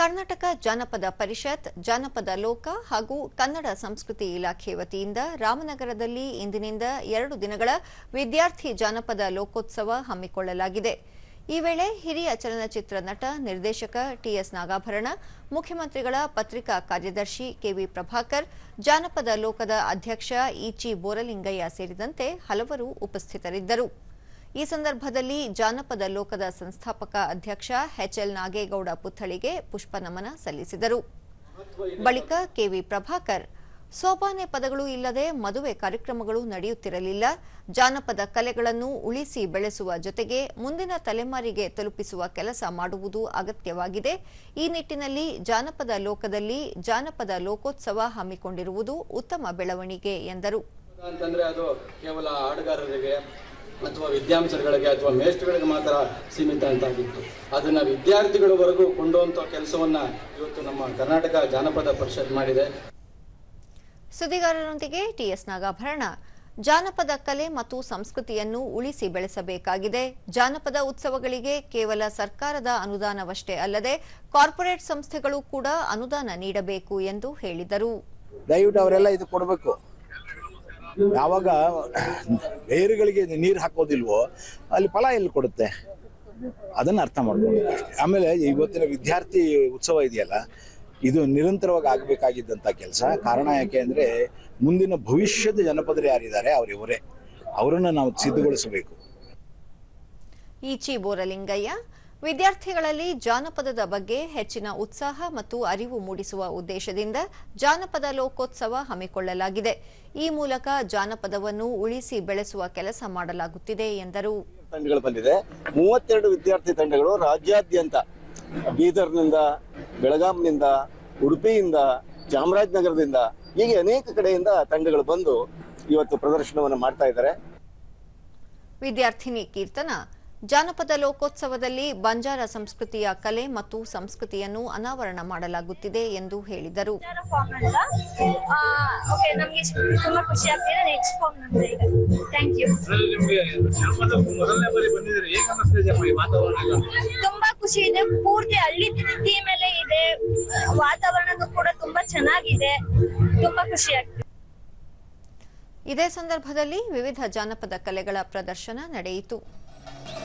ಕರ್ನಾಟಕ ಜಾನಪದ ಪರಿಷತ್, ಜಾನಪದ ಲೋಕ ಹಾಗೂ ಕನ್ನಡ ಸಂಸ್ಕೃತಿ ಇಲಾಖೆ ವತಿಯಿಂದ ರಾಮನಗರದಲ್ಲಿ ಇಂದಿನಿಂದ ಎರಡು ದಿನಗಳ ವಿದ್ಯಾರ್ಥಿ ಜಾನಪದ ಲೋಕೋತ್ಸವ ಹಮ್ಮಿಕೊಳ್ಳಲಾಗಿದೆ. ಈ ವೇಳೆ ಹಿರಿಯ ಚಲನಚಿತ್ರ ನಟ, ನಿರ್ದೇಶಕ ಟಿಎಸ್ ನಾಗಾಭರಣ, ಮುಖ್ಯಮಂತ್ರಿಗಳ ಪತ್ರಿಕಾ ಕಾರ್ಯದರ್ಶಿ ಕೆವಿ ಪ್ರಭಾಕರ್, ಜಾನಪದ ಲೋಕದ ಅಧ್ಯಕ್ಷ ಈಚಿ ಬೋರಲಿಂಗಯ್ಯ ಸೇರಿದಂತೆ ಹಲವರು ಉಪಸ್ಥಿತರಿದ್ದರು. ಈ ಸಂದರ್ಭದಲ್ಲಿ ಜಾನಪದ ಲೋಕದ ಸಂಸ್ಥಾಪಕ ಅಧ್ಯಕ್ಷ ಎಚ್ಎಲ್ ನಾಗೇಗೌಡ ಪುತ್ಥಳಿಗೆ ಪುಷ್ಪ ನಮನ ಸಲ್ಲಿಸಿದರು. ಬಳಿಕ ಕೆವಿ ಪ್ರಭಾಕರ್ ಸೋಪಾನೆ ಪದಗಳು ಇಲ್ಲದೆ ಮದುವೆ ಕಾರ್ಯಕ್ರಮಗಳು ನಡೆಯುತ್ತಿರಲಿಲ್ಲ. ಜಾನಪದ ಕಲೆಗಳನ್ನು ಉಳಿಸಿ ಬೆಳೆಸುವ ಜೊತೆಗೆ ಮುಂದಿನ ತಲೆಮಾರಿಗೆ ತಲುಪಿಸುವ ಕೆಲಸ ಮಾಡುವುದು ಅಗತ್ಯವಾಗಿದೆ. ಈ ನಿಟ್ಟಿನಲ್ಲಿ ಜಾನಪದ ಲೋಕದಲ್ಲಿ ಜಾನಪದ ಲೋಕೋತ್ಸವ ಹಮ್ಮಿಕೊಂಡಿರುವುದು ಉತ್ತಮ ಬೆಳವಣಿಗೆ ಎಂದರು. ಅಥವಾ ವಿದ್ಯಾಂಸರುಗಳಿಗೆ ಅಥವಾ ಮೇಷ್ಟ್ರುಗಳಿಗೆ ಮಾತ್ರ ಸೀಮಿತ ಅಂತಾಗಿತ್ತು. ಅದನ್ನ ವಿದ್ಯಾರ್ಥಿಗಳವರೆಗೂ ಕೊಂಡುವಂಥ ಕೆಲಸವನ್ನ ಇವತ್ತು ನಮ್ಮ ಕರ್ನಾಟಕ ಜಾನಪದ ಪರಿಷತ್ ಮಾಡಿದೆ. ಸುದ್ದಿಗಾರರೊಂದಿಗೆ ಟಿಎಸ್ ನಾಗಾಭರಣ. ಜಾನಪದ ಕಲೆ ಮತ್ತು ಸಂಸ್ಕೃತಿಯನ್ನು ಉಳಿಸಿ ಬೆಳೆಸಬೇಕಾಗಿದೆ. ಜಾನಪದ ಉತ್ಸವಗಳಿಗೆ ಕೇವಲ ಸರ್ಕಾರದ ಅನುದಾನವಷ್ಟೇ ಅಲ್ಲದೆ ಕಾರ್ಪೊರೇಟ್ ಸಂಸ್ಥೆಗಳು ಕೂಡ ಅನುದಾನ ನೀಡಬೇಕು ಎಂದು ಹೇಳಿದರು. ದಯವಿಟ್ಟು ಅವರೆಲ್ಲ ಇದು ಕೊಡಬೇಕು. ಯಾವಾಗ ಬೇರುಗಳಿಗೆ ನೀರು ಹಾಕೋದಿಲ್ವೋ ಅಲ್ಲಿ ಫಲ ಎಲ್ಲಿ ಕೊಡುತ್ತೆ? ಅದನ್ನ ಅರ್ಥ ಮಾಡ್ಕೊಬೇಕು ಆಮೇಲೆ ಇವತ್ತಿನ ವಿದ್ಯಾರ್ಥಿ ಉತ್ಸವ ಇದೆಯಲ್ಲ, ಇದು ನಿರಂತರವಾಗಿ ಆಗಬೇಕಾಗಿದ್ದಂಥ ಕೆಲಸ. ಕಾರಣ ಯಾಕೆ ಅಂದ್ರೆ ಮುಂದಿನ ಭವಿಷ್ಯದ ಜನಪದರು ಯಾರಿದ್ದಾರೆ ಅವರಿವರೇ ಅವರನ್ನು ನಾವು ಸಿದ್ಧಗೊಳಿಸಬೇಕು. ಈಚಿ ಬೋರಲಿಂಗಯ್ಯ ವಿದ್ಯಾರ್ಥಿಗಳಲ್ಲಿ ಜಾನಪದದ ಬಗ್ಗೆ ಹೆಚ್ಚಿನ ಉತ್ಸಾಹ ಮತ್ತು ಅರಿವು ಮೂಡಿಸುವ ಉದ್ದೇಶದಿಂದ ಜಾನಪದ ಲೋಕೋತ್ಸವ ಹಮ್ಮಿಕೊಳ್ಳಲಾಗಿದೆ. ಈ ಮೂಲಕ ಜಾನಪದವನ್ನು ಉಳಿಸಿ ಬೆಳೆಸುವ ಕೆಲಸ ಮಾಡಲಾಗುತ್ತಿದೆ ಎಂದರು. ತಂಡಗಳು ಬಂದಿದೆ. ಮೂವತ್ತೆರಡು ವಿದ್ಯಾರ್ಥಿ ತಂಡಗಳು ರಾಜ್ಯಾದ್ಯಂತ ಬೀದರ್ನಿಂದ ಬೆಳಗಾಂನಿಂದ ಉಡುಪಿಯಿಂದ ಚಾಮರಾಜನಗರದಿಂದ ಹೀಗೆ ಅನೇಕ ಕಡೆಯಿಂದ ತಂಡಗಳು ಬಂದು ಇವತ್ತು ಪ್ರದರ್ಶನವನ್ನು ಮಾಡ್ತಾ ಇದ್ದಾರೆ. ವಿದ್ಯಾರ್ಥಿನಿ ಕೀರ್ತನ ಜಾನಪದ ಲೋಕೋತ್ಸವದಲ್ಲಿ ಬಂಜಾರ ಸಂಸ್ಕೃತಿಯ ಕಲೆ ಮತ್ತು ಸಂಸ್ಕೃತಿಯನ್ನು ಅನಾವರಣ ಮಾಡಲಾಗುತ್ತಿದೆ ಎಂದು ಹೇಳಿದರು. ವಿಚಾರ ಓಕೆ ನಮ್ಗೆ ತುಂಬಾ ಖುಷಿ ಇದೆ. ಈ ವಾತಾವರಣ ಎಲ್ಲ? ತುಂಬಾ ಖುಷಿ ಇದೆ. ಪೂರ್ತಿ ಹಳ್ಳಿ ಥೀಮ್ ಎಲ್ಲ ಇದೆ. ವಾತಾವರಣನೂ ಕೂಡ ತುಂಬಾ ಚೆನ್ನಾಗಿದೆ. ತುಂಬಾ ಖುಷಿ ಆಗ್ತಿದೆ. ಇದೇ ಸಂದರ್ಭದಲ್ಲಿ ವಿವಿಧ ಜಾನಪದ ಕಲೆಗಳ ಪ್ರದರ್ಶನ ನಡೆಯಿತು.